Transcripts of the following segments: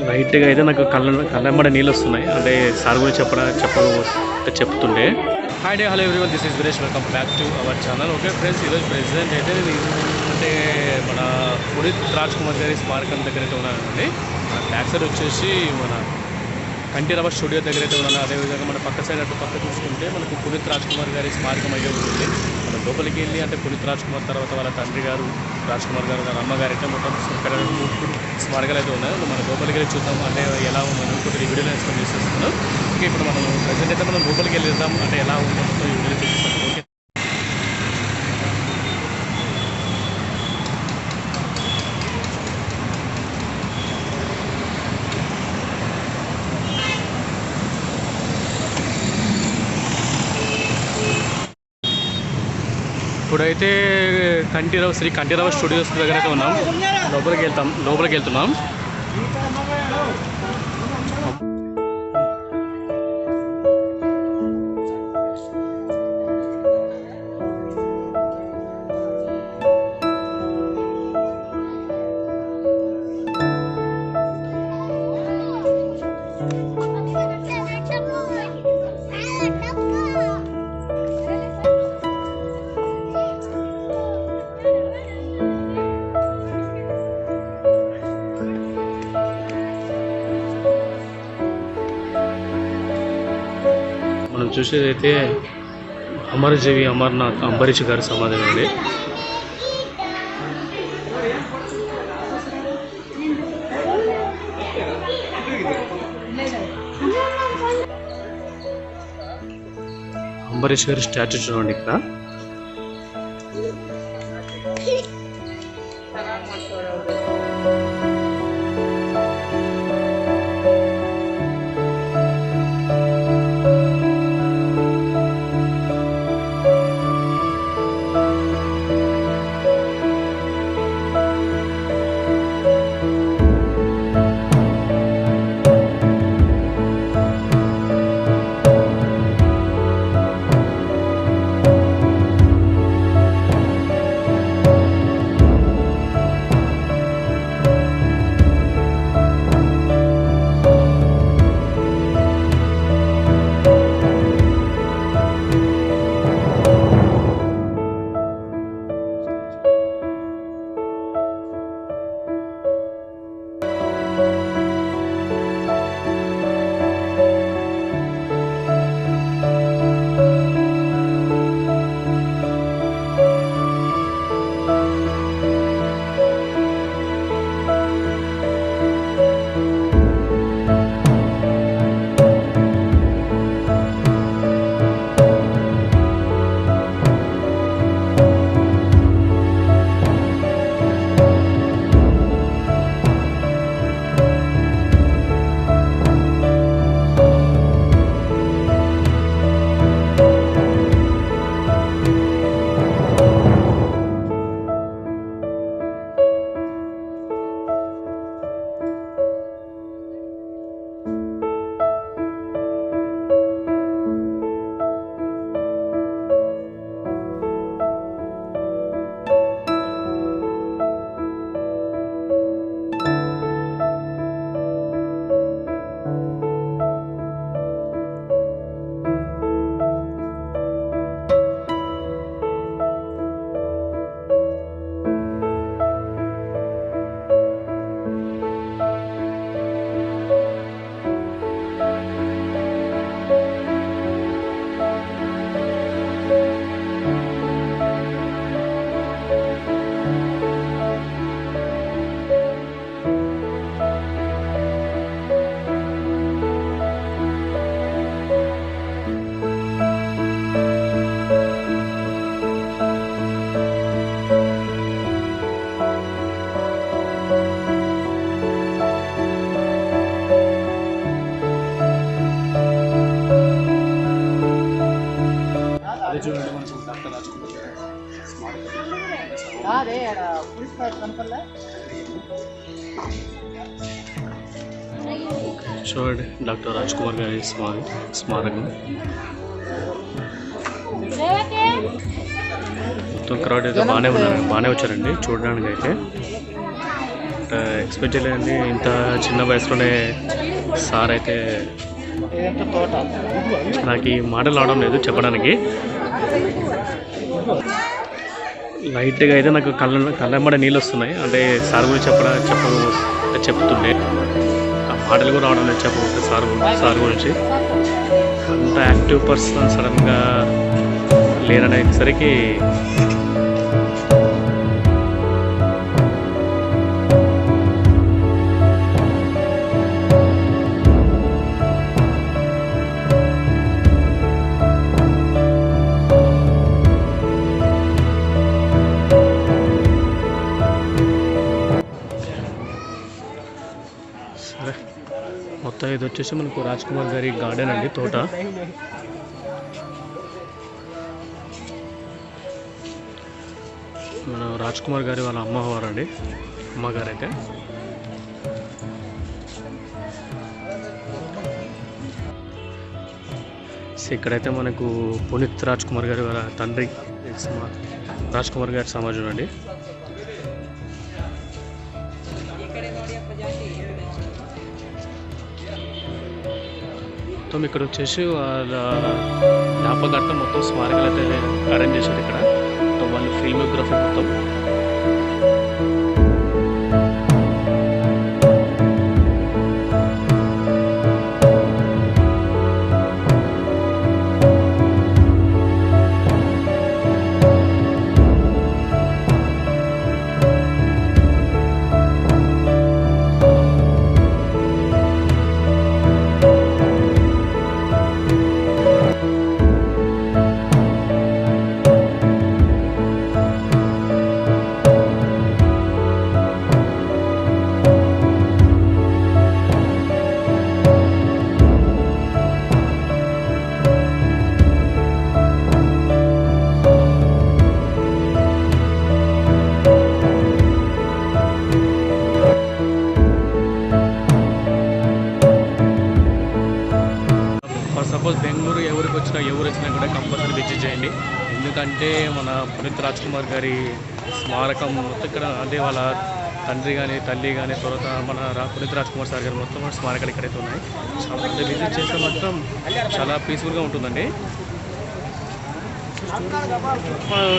లైట్గా అయితే నాకు కళ్ళ కళ్ళెంబడ నీళ్ళు వస్తున్నాయి అంటే సార్ గురించి చెప్పడం చెప్ప చెప్తుండే. Hi day hello everyone this is Viresh welcome back to our channel okay friends ఈరోజు ప్రెసిడెంట్ అయితే అంటే మన పునీత్ రాజ్ కుమార్ గారి స్మారకం దగ్గర అయితే ఉన్నానండి. బ్యాక్ సైడ్ వచ్చేసి మన కంఠీరవ స్టూడియో దగ్గర అయితే ఉన్నాను. అదేవిధంగా మన పక్క సైడ్ అటు పక్క చూసుకుంటే మనకు పునీత్ రాజ్ కుమార్ గారి స్మారకం అయితే ఉంటుంది లోపలికి వెళ్ళి అంటే పునీత్ రాజ్ కుమార్ తర్వాత వాళ్ళ తండ్రి గారు రాజ్ కుమార్ గారు వాళ్ళ అమ్మగారు అయితే మొత్తం ఇక్కడ స్మారకాలు అయితే ఉన్నాయి. మన లోపలికి వెళ్ళి చూద్దాం. అంటే ఎలా ఉందని కొద్దిగా వీడియోలో ఎక్స్ప్లెయిన్ చేసేస్తున్నాం ఓకే ఇప్పుడు మనం ప్రజెంట్ అయితే మనం లోపలికి వెళ్ళిద్దాం. అంటే ఎలా ఉందో మొత్తం ఈ వీడియోలో చూపిస్తాం ఓకే ఇప్పుడైతే కంటిరావు శ్రీ కంటిరావు స్టూడియోస్ దగ్గర అయితే ఉన్నాం. లోపలికి వెళ్తాం. లోపలికి వెళ్తున్నాం. మనం చూసేదైతే అమరజీవి అమర్నాథ్ అంబరీష్ గారి సమాధి అండి. అంబరీష్ గారి స్టాచ్యూ చూడండి ఇక్కడ. చూడండి డాక్టర్ రాజ్ కుమార్ గారి స్మారక. స్మారకం మొత్తం క్రౌడ్ అయితే బాగానే ఉన్నారు బాగానే వచ్చారండి చూడడానికి అయితే. ఎక్స్పెక్ట్ చేయలేదండి ఇంత చిన్న వయసులోనే సార్ అయితే నాకు ఈ మాటలు రావడం లేదు చెప్పడానికి. లైట్గా అయితే నాకు కళ్ళ కళ్ళెమ్మడ నీళ్ళు వస్తున్నాయి అంటే సార్ గురించి చెప్పడం చెప్ప చెప్తుండే. ఆ మాటలు కూడా రావడం లేదు చెప్పకపోతే సార్ సార్ గురించి. అంత యాక్టివ్ పర్సన్ సడన్గా లేరనేసరికి మొత్తం ఇది వచ్చేసి మనకు రాజ్ కుమార్ గారి గార్డెన్ అండి తోట. మన రాజ్ కుమార్ గారి వాళ్ళ అమ్మవారు అండి అమ్మగారు అయితే ఇక్కడైతే మనకు పునీత్ రాజ్ కుమార్ గారి వాళ్ళ తండ్రి రాజ్ కుమార్ గారి సమాజం అండి. మొత్తం ఇక్కడ వచ్చేసి వాళ్ళ జ్ఞాపకార్థం మొత్తం స్మారకాలు అయితే అరేంజ్ చేశారు ఇక్కడ. మొత్తం వాళ్ళు ఫిల్మోగ్రఫీ మొత్తం. ఎందుకంటే మన పునీత్ రాజ్ కుమార్ గారి స్మారకం మొత్తం ఇక్కడ అంటే వాళ్ళ తండ్రి కానీ తల్లి కానీ తర్వాత మన రా పునీత్ రాజ్ కుమార్ సార్ గారు మొత్తం స్మారకాలు ఇక్కడైతే ఉన్నాయి. చాలా అంటే విజిట్ చేస్తే మాత్రం చాలా పీస్ఫుల్గా ఉంటుందండి.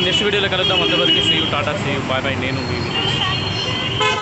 నెక్స్ట్ వీడియోలో కలుద్దాం. అంతవరకు see tata see bye bye నేను మీ